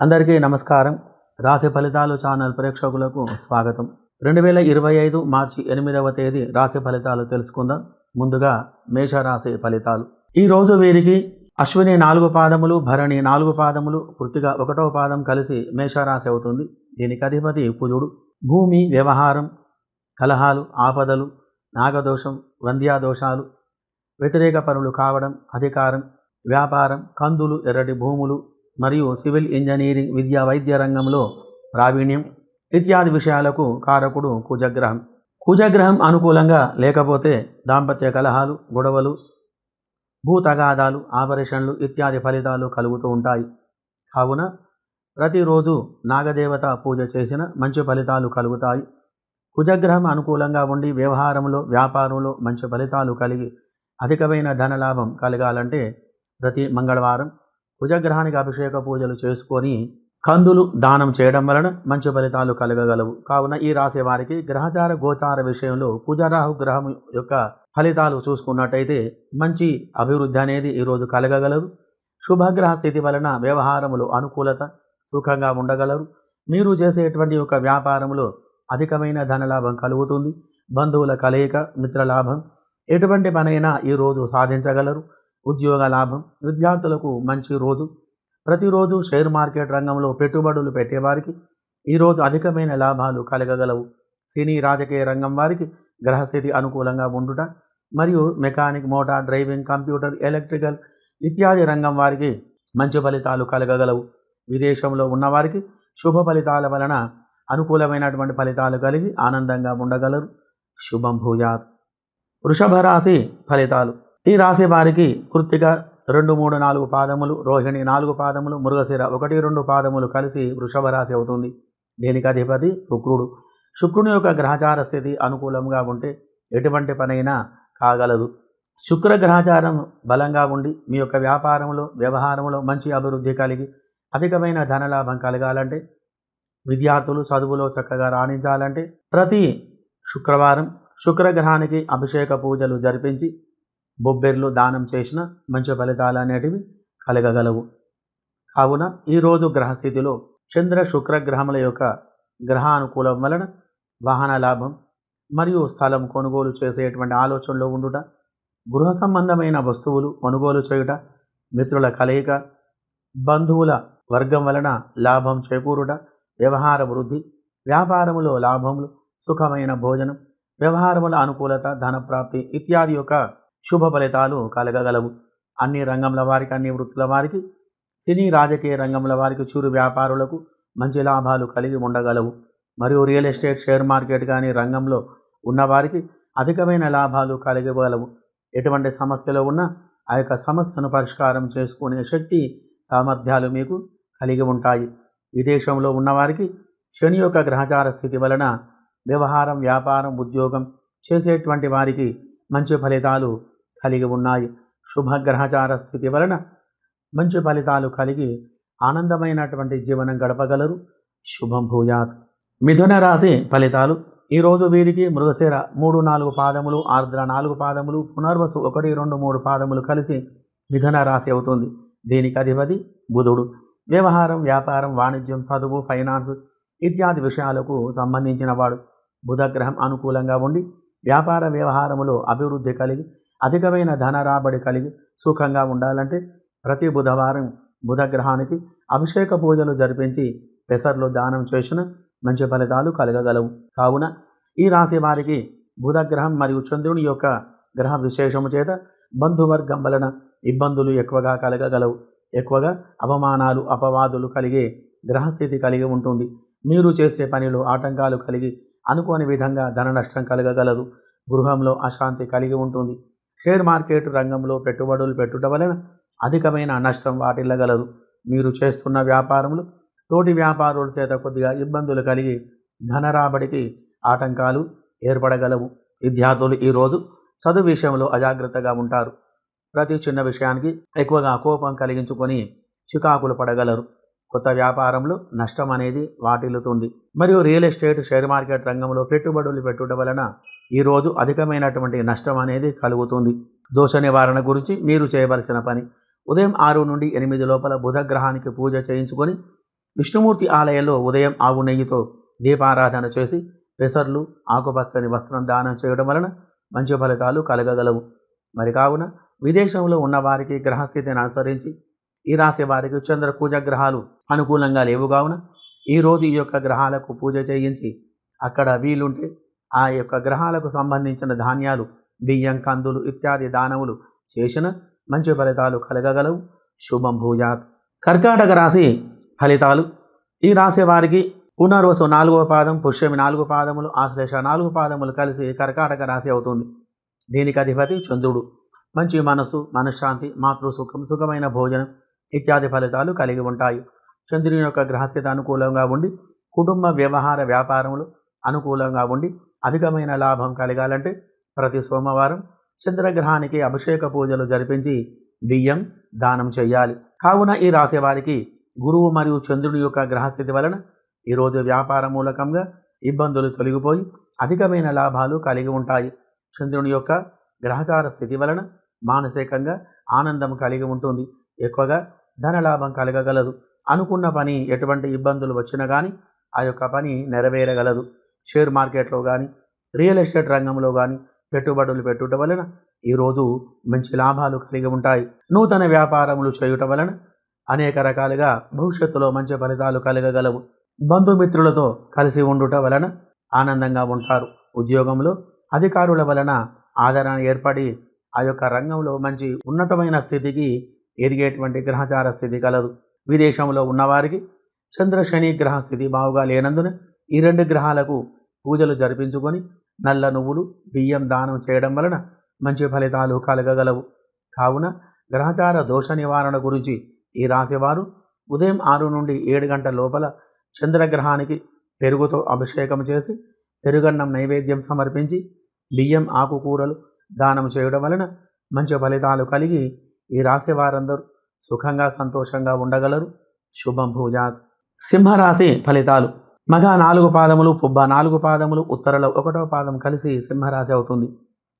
అందరికీ నమస్కారం. రాశి ఫలితాలు ఛానల్ ప్రేక్షకులకు స్వాగతం. రెండు వేల ఇరవై ఐదు మార్చి ఎనిమిదవ తేదీ రాశి ఫలితాలు తెలుసుకుందాం. ముందుగా మేషరాశి ఫలితాలు. ఈ రోజు వీరికి అశ్విని నాలుగు పాదములు భరణి నాలుగు పాదములు పూర్తిగా ఒకటో పాదం కలిసి మేషరాశి అవుతుంది. దీనికి అధిపతి కుజుడు. భూమి వ్యవహారం కలహాలు ఆపదలు నాగదోషం వంద్యాదోషాలు వ్యతిరేక పనులు కావడం అధికారం వ్యాపారం కందులు ఎర్రటి భూములు మరియు సివిల్ ఇంజనీరింగ్ విద్యా వైద్య రంగంలో ప్రావీణ్యం ఇత్యాది విషయాలకు కారకుడు కుజగ్రహం. కుజగ్రహం అనుకూలంగా లేకపోతే దాంపత్య కలహాలు గొడవలు భూ తగాదాలు ఆపరేషన్లు ఇత్యాది ఫలితాలు కలుగుతూ ఉంటాయి. కావున ప్రతిరోజు నాగదేవత పూజ చేసిన మంచి ఫలితాలు కలుగుతాయి. కుజగ్రహం అనుకూలంగా ఉండి వ్యవహారంలో వ్యాపారంలో మంచి ఫలితాలు కలిగి అధికమైన ధనలాభం కలగాలంటే ప్రతి మంగళవారం కుజగ్రహానికి అభిషేక పూజలు చేసుకొని కందులు దానం చేయడం వలన మంచి ఫలితాలు కలగగలవు. కావున ఈ రాశి వారికి గ్రహచార గోచార విషయంలో కుజరాహు గ్రహం యొక్క ఫలితాలు చూసుకున్నట్టయితే మంచి అభివృద్ధి అనేది ఈరోజు కలగగలరు. శుభగ్రహ స్థితి వలన వ్యవహారములు అనుకూలత సుఖంగా ఉండగలరు. మీరు చేసేటువంటి యొక్క వ్యాపారంలో అధికమైన ధనలాభం కలుగుతుంది. బంధువుల కలయిక మిత్రలాభం ఎటువంటి పనైనా ఈరోజు సాధించగలరు. ఉద్యోగ లాభం విద్యార్థులకు మంచి రోజు. ప్రతిరోజు షేర్ మార్కెట్ రంగంలో పెట్టుబడులు పెట్టేవారికి ఈరోజు అధికమైన లాభాలు కలగగలవు. సినీ రాజకీయ రంగం వారికి గ్రహస్థితి అనుకూలంగా ఉండుట మరియు mechanic motor driving computer electrical ఇత్యాది రంగం వారికి మంచి ఫలితాలు కలగగలవు. విదేశంలో ఉన్నవారికి శుభ ఫలితాల వలన అనుకూలమైనటువంటి ఫలితాలు కలిగి ఆనందంగా ఉండగలరు. శుభం భూయాత్. వృషభ రాశి ఫలితాలు. ఈ రాశి వారికి కృత్తిక రెండు మూడు నాలుగు పాదములు రోహిణి నాలుగు పాదములు మృగశిర ఒకటి రెండు పాదములు కలిసి వృషభ రాశి అవుతుంది. దీనికి అధిపతి? శుక్రుడు. శుక్రుని యొక్క గ్రహచార స్థితి అనుకూలంగా ఉంటే ఎటువంటి పనైనా కాగలదు. శుక్ర గ్రహచారం బలంగా ఉండి మీ యొక్క వ్యాపారంలో వ్యవహారంలో మంచి అభివృద్ధి కలిగి అధికమైన ధనలాభం కలగాలంటే విద్యార్థులు చదువులో చక్కగా రాణించాలంటే ప్రతి శుక్రవారం శుక్రగ్రహానికి అభిషేక పూజలు జరిపించి బొబ్బెర్లు దానం చేసిన మంచి ఫలితాలు అనేటివి కలగగలవు. కావున ఈరోజు గ్రహస్థితిలో చంద్ర శుక్రగ్రహముల యొక్క గ్రహానుకూలం వలన వాహన లాభం మరియు స్థలం కొనుగోలు చేసేటువంటి ఆలోచనలో ఉండుట గృహ సంబంధమైన వస్తువులు కొనుగోలు చేయుట మిత్రుల కలయిక బంధువుల వర్గం వలన లాభం చేకూరుట వ్యవహార వృద్ధి వ్యాపారములో లాభములు సుఖమైన భోజనం వ్యవహారముల అనుకూలత ధనప్రాప్తి ఇత్యాది యొక్క శుభ ఫలితాలు కలగగలవు. అన్ని రంగంల వారికి అన్ని వృత్తుల వారికి సినీ రాజకీయ రంగంల వారికి చూరు వ్యాపారులకు మంచి లాభాలు కలిగి ఉండగలవు. మరియు రియల్ ఎస్టేట్ షేర్ మార్కెట్ కానీ రంగంలో ఉన్నవారికి అధికమైన లాభాలు కలిగగలవు. ఎటువంటి సమస్యలు ఉన్నా ఆ యొక్క సమస్యను పరిష్కారం చేసుకునే శక్తి సామర్థ్యాలు మీకు కలిగి ఉంటాయి. విదేశంలో ఉన్నవారికి శని యొక్క గ్రహచార స్థితి వలన వ్యవహారం వ్యాపారం ఉద్యోగం చేసేటువంటి వారికి మంచి ఫలితాలు కలిగి ఉన్నాయి. శుభగ్రహచార స్థితి వలన మంచి ఫలితాలు కలిగి ఆనందమైనటువంటి జీవనం గడపగలరు. శుభం భూయాత్. మిథున రాశి ఫలితాలు. ఈరోజు వీరికి మృగశిర మూడు నాలుగు పాదములు ఆర్ద్ర నాలుగు పాదములు పునర్వసు ఒకటి రెండు మూడు పాదములు కలిసి మిథున రాశి అవుతుంది. దీనికి అధిపతి బుధుడు. వ్యవహారం వ్యాపారం వాణిజ్యం చదువు ఫైనాన్స్ ఇత్యాది విషయాలకు సంబంధించిన వాడు. బుధగ్రహం అనుకూలంగా ఉండి వ్యాపార వ్యవహారములో అభివృద్ధి కలిగి అధికమైన ధన రాబడి కలిగి సుఖంగా ఉండాలంటే ప్రతి బుధవారం బుధగ్రహానికి అభిషేక పూజలు జరిపించి పెసర్లు దానం చేసిన మంచి ఫలితాలు కలగగలవు. కావున ఈ రాశి వారికి బుధగ్రహం మరియు చంద్రుని యొక్క గ్రహ విశేషము చేత బంధువర్గం వలన ఇబ్బందులు ఎక్కువగా కలగగలవు. ఎక్కువగా అవమానాలు అపవాదులు కలిగే గ్రహస్థితి కలిగి ఉంటుంది. మీరు చేసే పనిలో ఆటంకాలు కలిగి అనుకోని విధంగా ధన నష్టం కలగగలదు గృహంలో అశాంతి కలిగి ఉంటుంది. షేర్ మార్కెట్ రంగంలో పెట్టుబడులు పెట్టుట వలన అధికమైన నష్టం వాటిల్లగలదు. మీరు చేస్తున్న వ్యాపారములు తోటి వ్యాపారుల చేత కొద్దిగా ఇబ్బందులు కలిగి ధన రాబడికి ఆటంకాలు ఏర్పడగలవు. విద్యార్థులు ఈరోజు చదువు విషయంలో అజాగ్రత్తగా ఉంటారు. ప్రతి చిన్న విషయానికి ఎక్కువగా కోపం కలిగించుకొని చికాకులు పడగలరు. కొత్త వ్యాపారంలో నష్టం అనేది వాటిల్లుతుంది. మరియు రియల్ ఎస్టేట్ షేర్ మార్కెట్ రంగంలో పెట్టుబడులు పెట్టుట వలన ఈరోజు అధికమైనటువంటి నష్టం అనేది కలుగుతుంది. దోష నివారణ గురించి మీరు చేయవలసిన పని. ఉదయం ఆరు నుండి ఎనిమిది లోపల బుధ గ్రహానికి పూజ చేయించుకొని విష్ణుమూర్తి ఆలయంలో ఉదయం ఆవు నెయ్యితో దీపారాధన చేసి పెసర్లు ఆకుపచ్చని వస్త్రం దానం చేయడం వలన మంచి ఫలితాలు కలగగలవు. మరి కావున విదేశంలో ఉన్నవారికి గ్రహస్థితిని అనుసరించి ఈ రాశి వారికి చంద్ర పూజ గ్రహాలు అనుకూలంగా లేవు కావున ఈరోజు ఈ యొక్క గ్రహాలకు పూజ చేయించి అక్కడ వీలుంటే ఆ యొక్క గ్రహాలకు సంబంధించిన ధాన్యాలు బియ్యం కందులు ఇత్యాది దానములు చేసిన మంచి ఫలితాలు కలగగలవు. శుభం భూజాత్ కర్కాటక రాశి ఫలితాలు. ఈ రాశి వారికి పునర్వసు నాలుగవ పాదం పుష్యమి నాలుగు పాదములు ఆశ్లేష నాలుగు పాదములు కలిసి కర్కాటక రాశి అవుతుంది. దీనికి అధిపతి చంద్రుడు. మంచి మనసు మనశ్శాంతి మాతృ సుఖం సుఖమైన భోజనం ఇత్యాది ఫలితాలు కలిగి ఉంటాయి. చంద్రుని యొక్క గ్రహస్థిత అనుకూలంగా ఉండి కుటుంబ వ్యవహార వ్యాపారములు అనుకూలంగా ఉండి అధికమైన లాభం కలగాలంటే ప్రతి సోమవారం చంద్రగ్రహానికి అభిషేక పూజలు జరిపించి బియ్యం దానం చేయాలి. కావున ఈ రాశి వారికి గురువు మరియు చంద్రుని యొక్క గ్రహస్థితి వలన ఈరోజు వ్యాపార మూలకంగా ఇబ్బందులు తొలగిపోయి అధికమైన లాభాలు కలిగి ఉంటాయి. చంద్రుని యొక్క గ్రహచార స్థితి వలన మానసికంగా ఆనందం కలిగి ఉంటుంది. ఎక్కువగా ధనలాభం కలగగలదు. అనుకున్న పని ఎటువంటి ఇబ్బందులు వచ్చినా కానీ ఆ యొక్క పని నెరవేరగలదు. షేర్ మార్కెట్లో కానీ రియల్ ఎస్టేట్ రంగంలో కానీ పెట్టుబడులు పెట్టుట వలన ఈరోజు మంచి లాభాలు కలిగి ఉంటాయి. నూతన వ్యాపారములు చేయుట వలన అనేక రకాలుగా భవిష్యత్తులో మంచి ఫలితాలు కలగగలవు. బంధుమిత్రులతో కలిసి ఉండుట వలన ఆనందంగా ఉంటారు. ఉద్యోగంలో అధికారుల వలన ఆదరణ ఏర్పడి ఆ యొక్క రంగంలో మంచి ఉన్నతమైన స్థితికి ఎదిగేటువంటి గ్రహచార స్థితి కలదు. విదేశంలో ఉన్నవారికి చంద్ర శని గ్రహ స్థితి బాగుగా లేనందున ఈ రెండు గ్రహాలకు పూజలు జరిపించుకొని నల్ల నువ్వులు బియ్యం దానం చేయడం వలన మంచి ఫలితాలు కలగగలవు. కావున గ్రహచార దోష నివారణ గురించి ఈ రాశివారు ఉదయం ఆరు నుండి ఏడు గంటల లోపల చంద్రగ్రహానికి పెరుగుతో అభిషేకం చేసి పెరుగన్నం నైవేద్యం సమర్పించి బియ్యం ఆకుకూరలు దానం చేయడం వలన మంచి ఫలితాలు కలిగి ఈ రాశి వారందరూ సుఖంగా సంతోషంగా ఉండగలరు. శుభం భూజాత్. సింహరాశి ఫలితాలు. మగ నాలుగు పాదములు పుబ్బ నాలుగు పాదములు ఉత్తరలో ఒకటో పాదం కలిసి సింహరాశి అవుతుంది.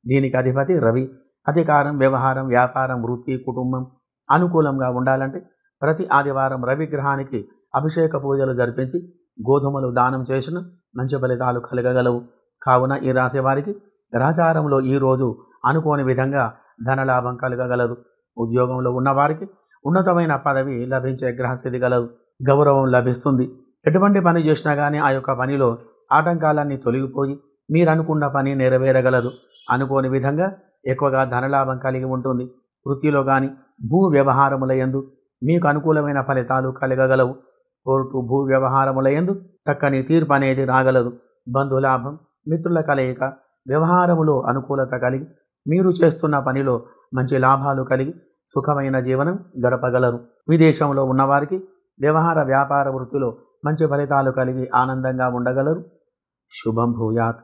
దీనికి అధిపతి రవి. అధికారం వ్యవహారం వ్యాపారం వృత్తి కుటుంబం అనుకూలంగా ఉండాలంటే ప్రతి ఆదివారం రవి గ్రహానికి అభిషేక పూజలు జరిపించి గోధుమలు దానం చేసిన మంచి ఫలితాలు కలగగలవు. కావున ఈ రాశి వారికి గ్రహచారంలో ఈరోజు అనుకోని విధంగా ధనలాభం కలగగలదు. ఉద్యోగంలో ఉన్నవారికి ఉన్నతమైన పదవి లభించే గ్రహస్థితి గలదు. గౌరవం లభిస్తుంది. ఎటువంటి పని చేసినా కానీ ఆ యొక్క పనిలో ఆటంకాలన్నీ తొలగిపోయి మీరు అనుకున్న పని నెరవేరగలదు. అనుకోని విధంగా ఎక్కువగా ధనలాభం కలిగి ఉంటుంది. వృత్తిలో కానీ భూ వ్యవహారములయందు మీకు అనుకూలమైన ఫలితాలు కలగగలవు. కోర్టు భూ వ్యవహారముల యందు చక్కని తీర్పు అనేది రాగలదు. బంధులాభం మిత్రుల కలయిక వ్యవహారములో అనుకూలత కలిగి మీరు చేస్తున్న పనిలో మంచి లాభాలు కలిగి సుఖమైన జీవనం గడపగలరు. విదేశంలో ఉన్నవారికి వ్యవహార వ్యాపార వృత్తిలో మంచి ఫలితాలు కలిగి ఆనందంగా ఉండగలరు. శుభం భూయాత్.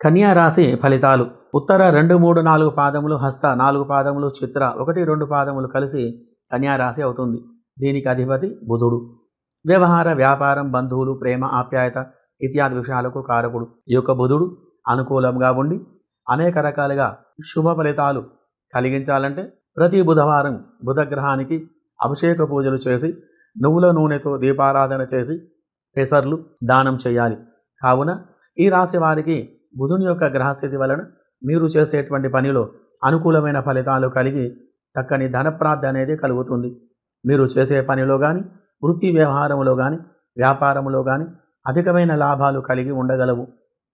కన్యా రాశి ఫలితాలు. ఉత్తర రెండు మూడు నాలుగు పాదములు హస్త నాలుగు పాదములు చిత్ర ఒకటి రెండు పాదములు కలిసి కన్యా రాశి అవుతుంది. దీనికి అధిపతి బుధుడు. వ్యవహార వ్యాపారం బంధువులు ప్రేమ ఆప్యాయత ఇత్యాది విషయాలకు కారకుడు. ఈ యొక్క బుధుడు అనుకూలంగా ఉండి అనేక రకాలుగా శుభ ఫలితాలు కలిగించాలంటే ప్రతి బుధవారం బుధగ్రహానికి అభిషేక పూజలు చేసి నువ్వుల నూనెతో దీపారాధన చేసి పెసర్లు దానం చేయాలి. కావున ఈ రాశి వారికి బుధుని యొక్క గ్రహస్థితి వలన మీరు చేసేటువంటి పనిలో అనుకూలమైన ఫలితాలు కలిగి చక్కని ధనప్రాప్తి అనేది కలుగుతుంది. మీరు చేసే పనిలో కానీ వృత్తి వ్యవహారంలో కానీ వ్యాపారంలో కానీ అధికమైన లాభాలు కలిగి ఉండగలవు.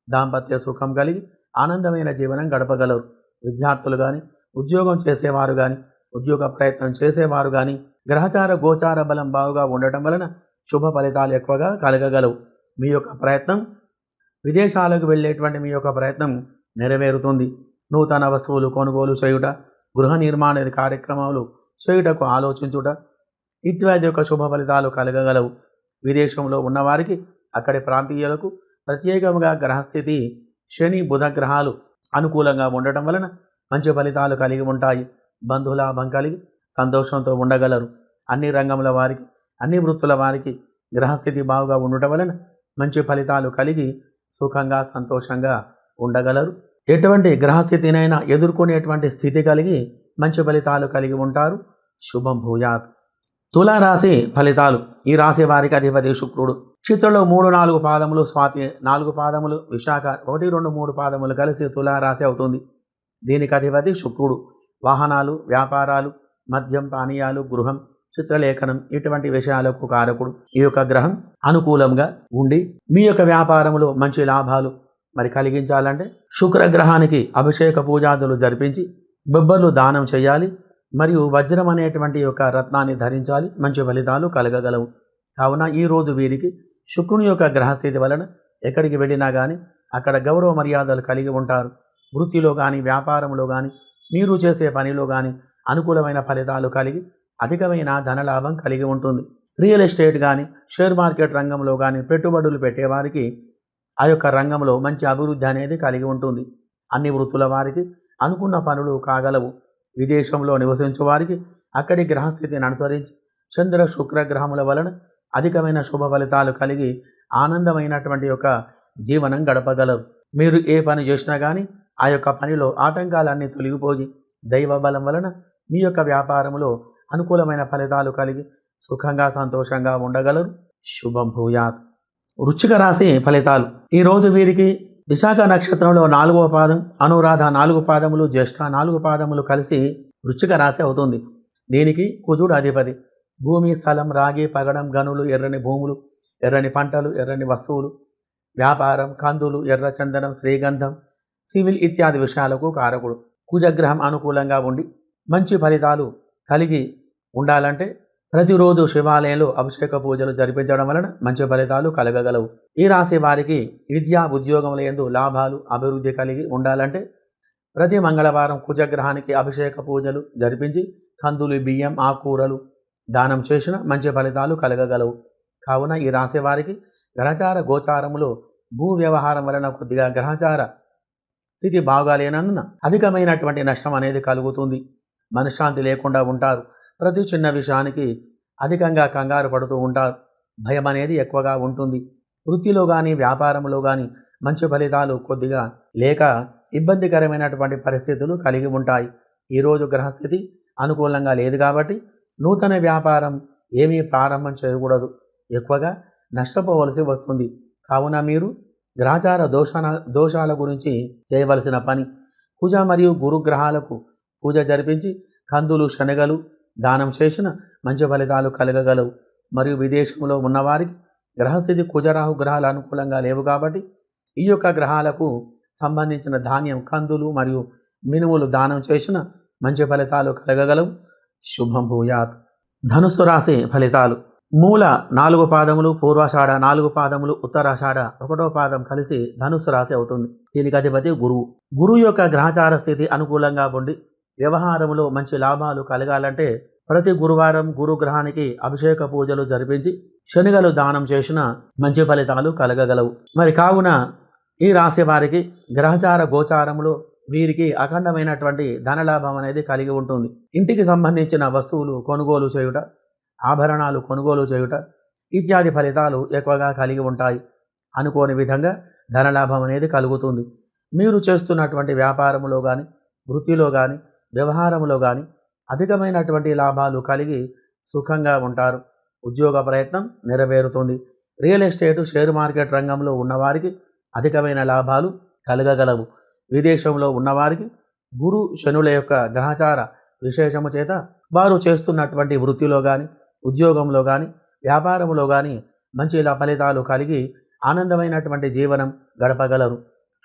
దాంపత్య సుఖం కలిగి ఆనందమైన జీవనం గడపగలరు. విద్యార్థులు కానీ ఉద్యోగం చేసేవారు కానీ ఉద్యోగ ప్రయత్నం చేసేవారు కానీ గ్రహచార గోచార బలం బాగుగా ఉండటం వలన శుభ ఫలితాలు ఎక్కువగా కలగగలవు. మీ యొక్క ప్రయత్నం విదేశాలకు వెళ్ళేటువంటి మీ యొక్క ప్రయత్నం నెరవేరుతుంది. నూతన వస్తువులు కొనుగోలు చేయుట గృహ నిర్మాణ కార్యక్రమాలు చేయుటకు ఆలోచించుట ఇత్యాది యొక్క శుభ ఫలితాలు కలగగలవు. విదేశంలో ఉన్నవారికి అక్కడి ప్రాంతీయులకు ప్రత్యేకంగా గ్రహస్థితి శని బుధ గ్రహాలు అనుకూలంగా ఉండటం వలన మంచి ఫలితాలు కలిగి ఉంటాయి. బంధులాభం కలిగి సంతోషంతో ఉండగలరు. అన్ని రంగముల వారికి అన్ని వృత్తుల వారికి గ్రహస్థితి బాగుగా ఉండటం వలన మంచి ఫలితాలు కలిగి సుఖంగా సంతోషంగా ఉండగలరు. ఎటువంటి గ్రహస్థితినైనా ఎదుర్కొనేటువంటి స్థితి కలిగి మంచి ఫలితాలు కలిగి ఉంటారు. శుభం భూయాత్. తులారాశి ఫలితాలు. ఈ రాశి వారికి అధిపతి శుక్రుడు. చిత్రంలో మూడు నాలుగు పాదములు స్వాతి నాలుగు పాదములు విశాఖ ఒకటి రెండు మూడు పాదములు కలిసి తులారాశి అవుతుంది. దీనికి అధిపతి శుక్రుడు. వాహనాలు వ్యాపారాలు మద్యం పానీయాలు గృహం చిత్రలేఖనం ఇటువంటి విషయాలకు కారకుడు ఈ యొక్క గ్రహం అనుకూలంగా ఉండి మీ యొక్క వ్యాపారములో మంచి లాభాలు మరి కలిగించాలంటే శుక్రగ్రహానికి అభిషేక పూజాదులు జరిపించి బొబ్బర్లు దానం చేయాలి మరియు వజ్రం అనేటువంటి యొక్క రత్నాన్ని ధరించాలి. మంచి ఫలితాలు కలగగలవు. కావున ఈ రోజు వీరికి శుక్రుని యొక్క గ్రహస్థితి వలన ఎక్కడికి వెళ్ళినా కానీ అక్కడ గౌరవ మర్యాదలు కలిగి ఉంటారు. వృత్తిలో కానీ వ్యాపారంలో కానీ మీరు చేసే పనిలో కానీ అనుకూలమైన ఫలితాలు కలిగి అధికమైన ధనలాభం కలిగి ఉంటుంది. రియల్ ఎస్టేట్ కానీ షేర్ మార్కెట్ రంగంలో కానీ పెట్టుబడులు పెట్టేవారికి ఆ యొక్క రంగంలో మంచి అభివృద్ధి అనేది కలిగి ఉంటుంది. అన్ని వృత్తుల వారికి అనుకున్న పనులు కాగలవు. విదేశంలో నివసించే వారికి అక్కడి గ్రహస్థితిని అనుసరించి చంద్ర శుక్ర గ్రహముల వలన అధికమైన శుభ ఫలితాలు కలిగి ఆనందమైనటువంటి యొక్క జీవనం గడపగలరు. మీరు ఏ పని చేసినా కానీ ఆ యొక్క పనిలో ఆటంకాలన్నీ తొలగిపోయి దైవ బలం వలన మీ యొక్క వ్యాపారంలో అనుకూలమైన ఫలితాలు కలిగి సుఖంగా సంతోషంగా ఉండగలరు. శుభం భూయాత్. వృచ్చిక రాశి ఫలితాలు. ఈరోజు వీరికి విశాఖ నక్షత్రంలో నాలుగవ పాదం అనురాధ నాలుగు పాదములు జ్యేష్ఠ నాలుగు పాదములు కలిసి వృచ్చిక రాశి అవుతుంది. దీనికి కుజుడు అధిపతి. భూమి స్థలం రాగి పగడం గనులు ఎర్రని భూములు ఎర్రని పంటలు ఎర్రని వస్తువులు వ్యాపారం కందులు ఎర్ర చందనం శ్రీగంధం సివిల్ ఇత్యాది విషయాలకు కారకుడు. కుజగ్రహం అనుకూలంగా ఉండి మంచి ఫలితాలు కలిగి ఉండాలంటే ప్రతిరోజు శివాలయంలో అభిషేక పూజలు జరిపించడం వలన మంచి ఫలితాలు కలగగలవు. ఈ రాశి వారికి విద్యా ఉద్యోగముల యందు లాభాలు అభివృద్ధి కలిగి ఉండాలంటే ప్రతి మంగళవారం కుజగ్రహానికి అభిషేక పూజలు జరిపించి కందులు బియ్యం ఆకుకూరలు దానం చేసిన మంచి ఫలితాలు కలగగలవు. కావున ఈ రాశి వారికి గ్రహచార గోచారములో భూ వ్యవహారం వలన కొద్దిగా గ్రహచార స్థితి బాగాలేనందున అధికమైనటువంటి నష్టం అనేది కలుగుతుంది. మనశ్శాంతి లేకుండా ఉంటారు. ప్రతి చిన్న విషయానికి అధికంగా కంగారు పడుతూ ఉంటారు. భయం అనేది ఎక్కువగా ఉంటుంది. వృత్తిలో కానీ వ్యాపారంలో కానీ మంచి ఫలితాలు కొద్దిగా లేక ఇబ్బందికరమైనటువంటి పరిస్థితులు కలిగి ఉంటాయి. ఈరోజు గ్రహస్థితి అనుకూలంగా లేదు కాబట్టి నూతన వ్యాపారం ఏమీ ప్రారంభం చేయకూడదు. ఎక్కువగా నష్టపోవలసి వస్తుంది. కావున మీరు గ్రహచార దోషాన దోషాల గురించి చేయవలసిన పని. కుజ మరియు గురుగ్రహాలకు పూజ జరిపించి కందులు శనగలు దానం చేసిన మంచి ఫలితాలు కలగగలవు. మరియు విదేశంలో ఉన్నవారికి గ్రహస్థితి కుజరాహు గ్రహాలు అనుకూలంగా లేవు కాబట్టి ఈ యొక్క గ్రహాలకు సంబంధించిన ధాన్యం కందులు మరియు మినుములు దానం చేసిన మంచి ఫలితాలు కలగగలవు. శుభం భూయాత్. ధనుస్సు రాశి ఫలితాలు. మూల నాలుగు పాదములు పూర్వాషాఢ నాలుగు పాదములు ఉత్తరాషాఢ ఒకటో పాదం కలిసి ధనుస్సు రాశి అవుతుంది. దీనికి అధిపతి గురువు. గురువు యొక్క గ్రహచార స్థితి అనుకూలంగా ఉండి వ్యవహారంలో మంచి లాభాలు కలగాలంటే ప్రతి గురువారం గురుగ్రహానికి అభిషేక పూజలు జరిపించి శనిగలు దానం చేసిన మంచి ఫలితాలు కలగగలవు. మరి కావున ఈ రాశి వారికి గ్రహచార గోచారములో వీరికి అఖండమైనటువంటి ధనలాభం అనేది కలిగి ఉంటుంది. ఇంటికి సంబంధించిన వస్తువులు కొనుగోలు చేయుట ఆభరణాలు కొనుగోలు చేయుట ఇత్యాది ఫలితాలు ఎక్కువగా కలిగి ఉంటాయి. అనుకోని విధంగా ధనలాభం అనేది కలుగుతుంది. మీరు చేస్తున్నటువంటి వ్యాపారంలో కానీ వృత్తిలో కానీ వ్యవహారంలో కానీ అధికమైనటువంటి లాభాలు కలిగి సుఖంగా ఉంటారు. ఉద్యోగ ప్రయత్నం నెరవేరుతుంది. రియల్ ఎస్టేటు షేర్ మార్కెట్ రంగంలో ఉన్నవారికి అధికమైన లాభాలు కలగగలవు. విదేశంలో ఉన్నవారికి గురు శనుల యొక్క గ్రహచార విశేషము చేత వారు చేస్తున్నటువంటి వృత్తిలో కానీ ఉద్యోగంలో కానీ వ్యాపారంలో కానీ మంచి ఫలితాలు కలిగి ఆనందమైనటువంటి జీవనం గడపగలరు.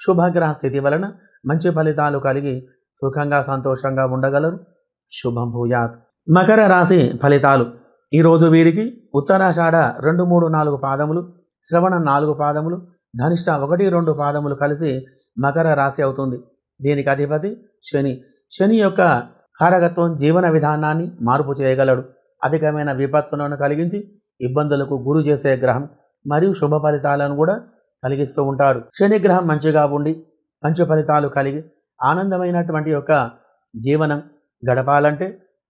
శుభగ్రహ స్థితి వలన మంచి ఫలితాలు కలిగి సుఖంగా సంతోషంగా ఉండగలరు. శుభం భూయాత్. మకర రాశి ఫలితాలు. ఈరోజు వీరికి ఉత్తరాషాఢ రెండు మూడు నాలుగు పాదములు శ్రవణ నాలుగు పాదములు ధనిష్ట ఒకటి రెండు పాదములు కలిసి మకర రాశి అవుతుంది. దీనికి అధిపతి శని. శని యొక్క కారకత్వం జీవన విధానాన్ని మార్పు చేయగలడు. అధికమైన విపత్తులను కలిగించి ఇబ్బందులకు గురి చేసే గ్రహం మరియు శుభ ఫలితాలను కూడా కలిగిస్తూ ఉంటారు శనిగ్రహం మంచిగా ఉండి మంచి ఫలితాలు కలిగి ఆనందమైనటువంటి యొక్క జీవనం గడపాలంటే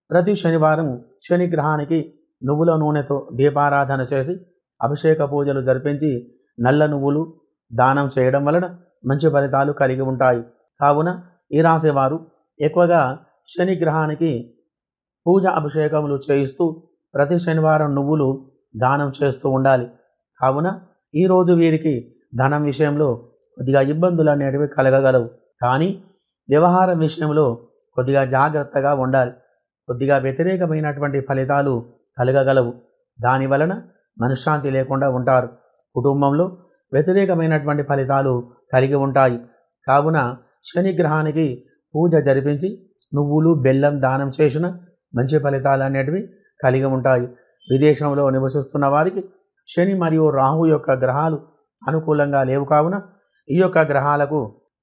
ప్రతి శనివారం శని గ్రహానికి నువ్వుల నూనెతో దీపారాధన చేసి అభిషేక పూజలు జరిపించి నల్ల నువ్వులు దానం చేయడం వలన మంచి ఫలితాలు కలిగి ఉంటాయి. కావున ఈ రాసేవారు ఎక్కువగా శని గ్రహానికి పూజ అభిషేకములు చేయిస్తూ ప్రతి శనివారం నువ్వులు దానం చేస్తూ ఉండాలి. కావున ఈరోజు వీరికి ధనం విషయంలో కొద్దిగా ఇబ్బందులు అనేటివి కలగగలవు. కానీ వ్యవహారం విషయంలో కొద్దిగా జాగ్రత్తగా ఉండాలి. కొద్దిగా వ్యతిరేకమైనటువంటి ఫలితాలు కలగగలవు. దాని వలన మనశ్శాంతి లేకుండా ఉంటారు. కుటుంబంలో వ్యతిరేకమైనటువంటి ఫలితాలు కలిగి ఉంటాయి. కావున శని గ్రహానికి పూజ జరిపించి నువ్వులు బెల్లం దానం చేసిన మంచి ఫలితాలు అనేటివి కలిగి ఉంటాయి. విదేశంలో నివసిస్తున్న వారికి శని మరియు రాహు యొక్క గ్రహాలు అనుకూలంగా లేవు. కావున ఈ యొక్క గ్రహాలకు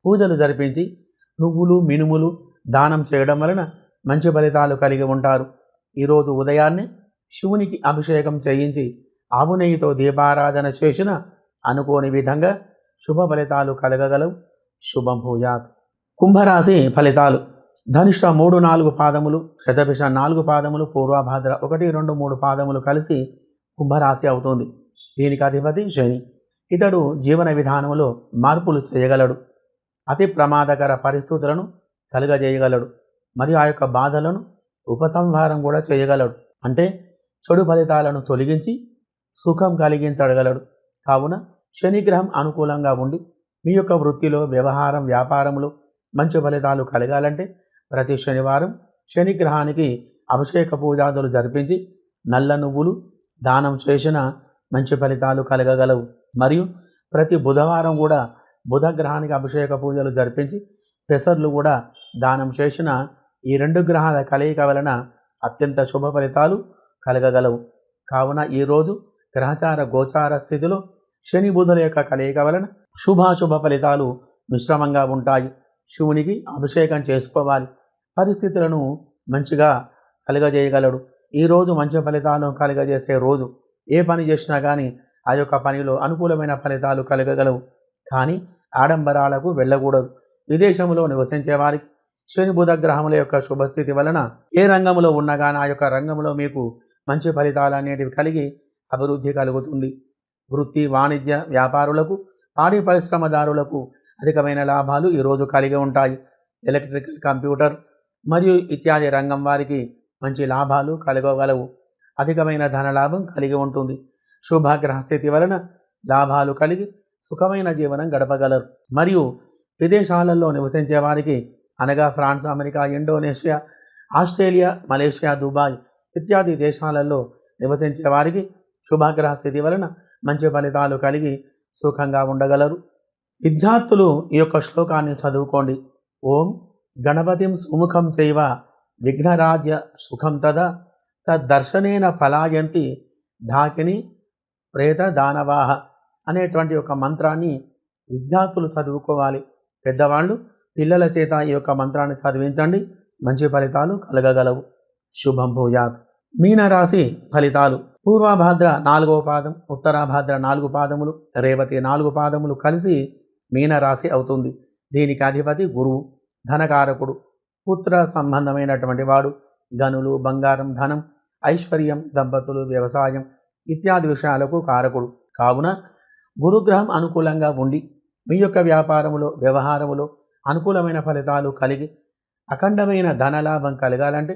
పూజలు జరిపించి నువ్వులు మినుములు దానం చేయడం వలన మంచి ఫలితాలు కలిగి ఉంటారు. ఈరోజు ఉదయాన్నే శివునికి అభిషేకం చేయించి ఆవు నెయ్యితో దీపారాధన చేసిన అనుకోని విధంగా శుభ ఫలితాలు కలగగలవు. శుభం భూయాత్ కుంభరాశి ఫలితాలు. ధనిష్ట మూడు నాలుగు పాదములు శతభిష నాలుగు పాదములు పూర్వభాద్ర ఒకటి రెండు మూడు పాదములు కలిసి కుంభరాశి అవుతుంది. దీనికి అధిపతి శని. ఇతడు జీవన విధానంలో మార్పులు చేయగలడు. అతి ప్రమాదకర పరిస్థితులను కలుగజేయగలడు. మరియు ఆ యొక్క బాధలను ఉపసంహారం కూడా చేయగలడు. అంటే చెడు ఫలితాలను తొలగించి సుఖం కలిగించగలడు. కావున శనిగ్రహం అనుకూలంగా ఉండి మీ యొక్క వృత్తిలో వ్యవహారం వ్యాపారంలో మంచి ఫలితాలు కలగాలంటే ప్రతి శనివారం శనిగ్రహానికి అభిషేక పూజాదులు జరిపించి నల్ల నువ్వులు దానం చేసిన మంచి ఫలితాలు కలగగలవు. మరియు ప్రతి బుధవారం కూడా బుధ గ్రహానికి అభిషేక పూజలు జరిపించి పెసర్లు కూడా దానం చేసిన ఈ రెండు గ్రహాల కలయిక వలన అత్యంత శుభ ఫలితాలు కలగగలవు. కావున ఈరోజు గ్రహచార గోచార స్థితిలో శని బుధుల యొక్క కలయిక వలన శుభాశుభ ఫలితాలు మిశ్రమంగా ఉంటాయి. శివునికి అభిషేకం చేసుకోవాలి. పరిస్థితులను మంచిగా కలుగజేయగలడు. ఈరోజు మంచి ఫలితాలను కలుగజేసే రోజు. ఏ పని చేసినా కానీ ఆ యొక్క పనిలో అనుకూలమైన ఫలితాలు కలగగలవు. కానీ ఆడంబరాలకు వెళ్ళకూడదు. విదేశంలో నివసించే వారికి శని బుధ గ్రహముల యొక్క శుభస్థితి వలన ఏ రంగంలో ఉన్నా కానీ ఆ యొక్క రంగంలో మీకు మంచి ఫలితాలు అనేటివి కలిగి అభివృద్ధి కలుగుతుంది. వృత్తి వాణిజ్య వ్యాపారులకు పాడి పరిశ్రమదారులకు అధికమైన లాభాలు ఈరోజు కలిగి ఉంటాయి. ఎలక్ట్రికల్ కంప్యూటర్ మరియు ఇత్యాది రంగం వారికి మంచి లాభాలు కలగగలవు. అధికమైన ధనలాభం కలిగి ఉంటుంది. శుభగ్రహ స్థితి వలన లాభాలు కలిగి సుఖమైన జీవనం గడపగలరు. మరియు విదేశాలలో నివసించే వారికి అనగా France America Indonesia Australia Malaysia Dubai ఇత్యాది దేశాలలో నివసించే వారికి శుభగ్రహ స్థితి వలన మంచి ఫలితాలు కలిగి సుఖంగా ఉండగలరు. విద్యార్థులు ఈ యొక్క శ్లోకాన్ని చదువుకోండి. ఓం గణపతిం సుముఖం చైవ విఘ్నరాజ్య సుఖం తద తద్దర్శనేన ఫలాయంతి ఢాకిని ప్రేత దానవాహ అనేటువంటి ఒక మంత్రాన్ని విద్యార్థులు చదువుకోవాలి. పెద్దవాళ్ళు పిల్లల చేత ఈ యొక్క మంత్రాన్ని చదివించండి. మంచి ఫలితాలు కలగగలవు. శుభం భూయాత్. మీనరాశి ఫలితాలు. పూర్వభాద్ర నాలుగవ పాదం ఉత్తరాభాద్ర నాలుగు పాదములు రేవతి నాలుగు పాదములు కలిసి మీనరాశి అవుతుంది. దీనికి అధిపతి గురువు ధనకారకుడు పుత్ర సంబంధమైనటువంటి వాడు గనులు బంగారం ధనం ఐశ్వర్యం దంపతులు వ్యవసాయం ఇత్యాది విషయాలకు కారకుడు. కావున గురుగ్రహం అనుకూలంగా ఉండి మీ యొక్క వ్యాపారములో వ్యవహారములో అనుకూలమైన ఫలితాలు కలిగి అఖండమైన ధనలాభం కలగాలంటే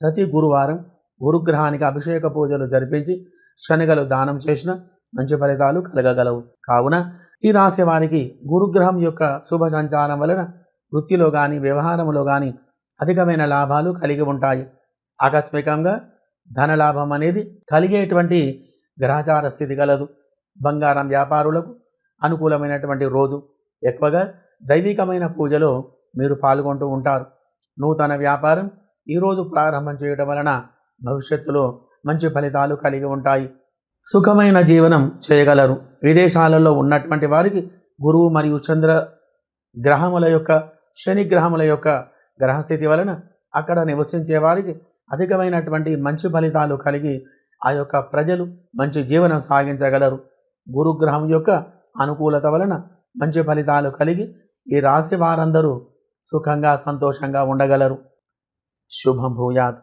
ప్రతి గురువారం గురుగ్రహానికి అభిషేక పూజలు జరిపించి శనగలు దానం చేసిన మంచి ఫలితాలు కలగగలవు. కావున ఈ రాశి వారికి గురుగ్రహం యొక్క శుభ సంచారం వలన వృత్తిలో కానీ వ్యవహారంలో కానీ అధికమైన లాభాలు కలిగి ఉంటాయి. ఆకస్మికంగా ధనలాభం అనేది కలిగేటువంటి గ్రహచార స్థితి కలదు. బంగారం వ్యాపారులకు అనుకూలమైనటువంటి రోజు. ఎక్కువగా దైవికమైన పూజలో మీరు పాల్గొంటూ ఉంటారు. నూతన వ్యాపారం ఈరోజు ప్రారంభం చేయడం వలన భవిష్యత్తులో మంచి ఫలితాలు కలిగి ఉంటాయి. సుఖమైన జీవనం చేయగలరు. విదేశాలలో ఉన్నటువంటి వారికి గురువు మరియు చంద్ర గ్రహముల యొక్క శని గ్రహముల యొక్క గ్రహస్థితి వలన అక్కడ నివసించే వారికి అధికమైనటువంటి మంచి ఫలితాలు కలిగి ఆ యొక్క ప్రజలు మంచి జీవనం సాగించగలరు. గురుగ్రహం యొక్క అనుకూలత వలన మంచి ఫలితాలు కలిగి ఈ రాశి వారందరూ సుఖంగా సంతోషంగా ఉండగలరు. శుభం భూయాత్.